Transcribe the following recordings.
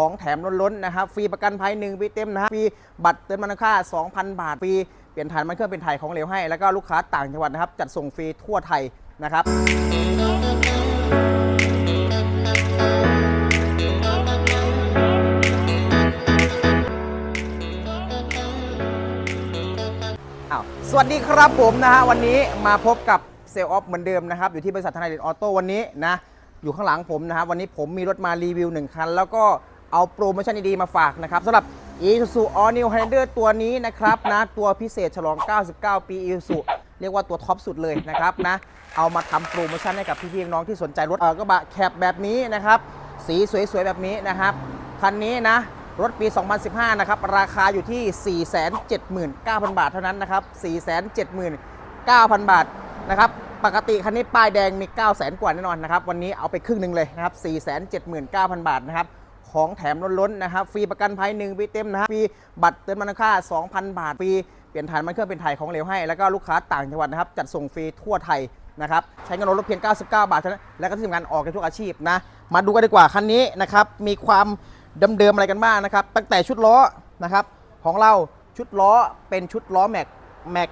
ของแถมล้นๆนะครับฟรีประกันภัย1ปีเต็มนะฮะฟรีบัตรเติมมันค่า 2,000 บาทฟรีเปลี่ยนถ่านมันเครื่องเป็นถ่ายของเหลวให้ แล้วก็ลูกค้าต่างจังหวัดนะครับจัดส่งฟรีทั่วไทยนะครับอ้าสวัสดีครับผมนะฮะวันนี้มาพบกับเซลล์ออฟเหมือนเดิมนะครับ อยู่ที่บริษัทธนายเดชออโต้วันนี้นะ อยู่ข้างหลังผมนะครับ วันนี้ผมมีรถมารีวิว 1 คัน แล้วก็ เอาโปรโมชั่นดีๆมาฝากนะครับสำหรับ Isuzu All New Highlander ตัวนี้นะครับนะตัวพิเศษฉลอง 99 ปี Isuzu เรียกว่าตัวท็อปสุดเลยนะครับนะเอามาทำโปรโมชั่นให้กับพี่ๆน้องที่สนใจรถเออกระบะแคบแบบนี้นะครับ สีสวยๆ แบบนี้นะครับ คันนี้นะ รถปี 2015 นะครับ ราคาอยู่ที่ 479,000 บาทเท่านั้นนะครับ 479,000 บาทนะครับปกติคันนี้ป้ายแดงมี 900,000 กว่าแน่นอนนะครับ วันนี้เอาไปครึ่งหนึ่งเลยนะครับ 479,000 บาทนะครับ ของแถมล้นๆนะครับฟรีประกันภัย1ปีเต็มนะฮะฟรีบัตรเติมมันค่า 2,000 บาทฟรีเปลี่ยนถ่านมันเครื่องเป็นถ่ายของเหลวให้ แล้วก็ลูกค้าต่างจังหวัดนะครับจัดส่งฟรีทั่วไทยนะครับใช้เงินรถเพียง 99 บาทเท่านั้นแล้วก็ที่ทำงานออกในทุกอาชีพนะมาดูกันดีกว่าคันนี้นะครับมีความเดิมๆอะไรกันบ้างนะครับตั้งแต่ชุดล้อนะครับของเราชุดล้อเป็นชุดล้อแม็กแม็ก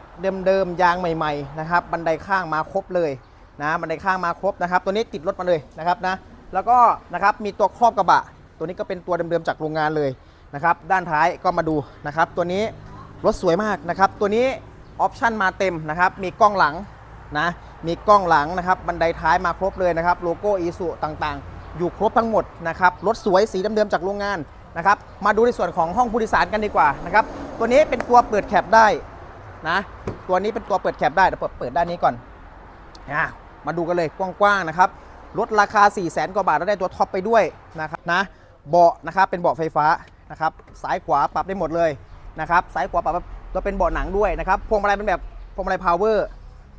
เดิมๆยางใหม่ๆนะครับบันไดข้างมาครบเลยนะบันไดข้างมาครบนะครับ ตัวนี้ติดรถมาเลยนะครับนะแล้วก็นะครับมีตัวครอบกระบะ ตัวนี้ก็เป็นตัวเดิมๆจากโรงงานเลยนะครับ ด้านท้ายก็มาดูนะครับ ตัวนี้รถสวยมากนะครับ ตัวนี้ออปชั่นมาเต็มนะครับ มีกล้องหลังนะ มีกล้องหลังนะครับ บันไดท้ายมาครบเลยนะครับ โลโก้อีสุต่างๆ อยู่ครบทั้งหมดนะครับ รถสวยสีเดิมๆจากโรงงานนะครับ มาดูในส่วนของห้องผู้โดยสารกันดีกว่านะครับ ตัวนี้เป็นตัวเปิดแคปได้นะ ตัวนี้เป็นตัวเปิดแคปได้เดี๋ยวเปิดด้านนี้ก่อนอะมาดูกันเลยกว้างๆนะครับรถราคา 4 0 0แสนกว่าบาทแล้วได้ตัวท็อปไปด้วยนะครับนะ เบาะนะครับเป็นเบาะไฟฟ้านะครับซ้ายขวาปรับได้หมดเลยนะครับซ้ายขวาปรับตัวเป็นเบาะหนังด้วยนะครับพวงมาลัยเป็นแบบพวงมาลัยพาวเวอร์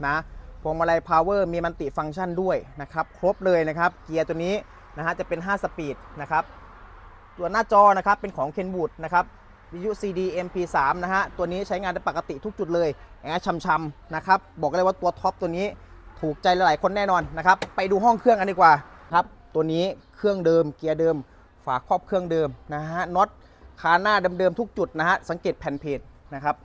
นะพวงมาลัยพาวเวอร์มีมันติฟังก์ชันด้วยนะครับครบเลยนะครับเกียร์ตัวนี้นะฮะจะเป็น 5 สปีดนะครับตัวหน้าจอนะครับเป็นของ Kenwood นะครับวิทยุ CD MP3 นะฮะตัวนี้ใช้งานได้ปกติทุกจุดเลยแอร์ช่ำๆนะครับบอกเลยว่าตัวท็อปตัวนี้ถูกใจหลายๆคนแน่นอนนะครับไปดูห้องเครื่องกันดีกว่าครับตัวนี้เครื่องเดิมเกียร์เดิม ฝาครอบเครื่องเดิมนะฮะน็อตคาหน้าเดิมๆทุกจุดนะฮะสังเกตแผ่นเพจนะครับ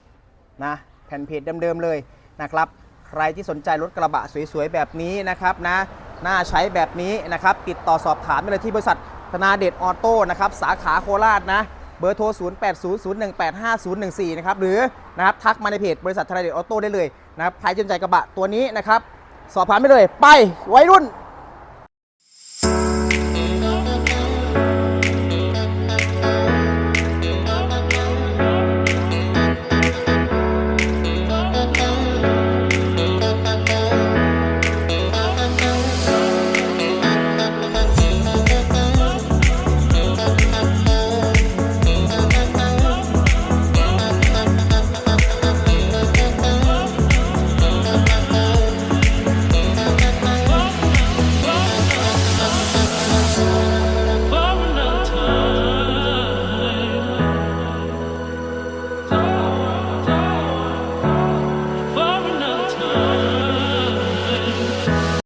นะแผ่นเพจเดิมๆเลยนะครับใครที่สนใจรถกระบะสวยๆแบบนี้นะครับนะน่าใช้แบบนี้นะครับติดต่อสอบถามได้เลยที่บริษัทธนาเดชออโต้นะครับสาขาโคราชนะเบอร์โทร 0800185014 นะครับ หรือนะครับทักมาในเพจบริษัทธนาเดชออโต้ได้เลยนะครับใครสนใจกระบะตัวนี้นะครับ สอบถามได้เลย ไป ไวรุ่น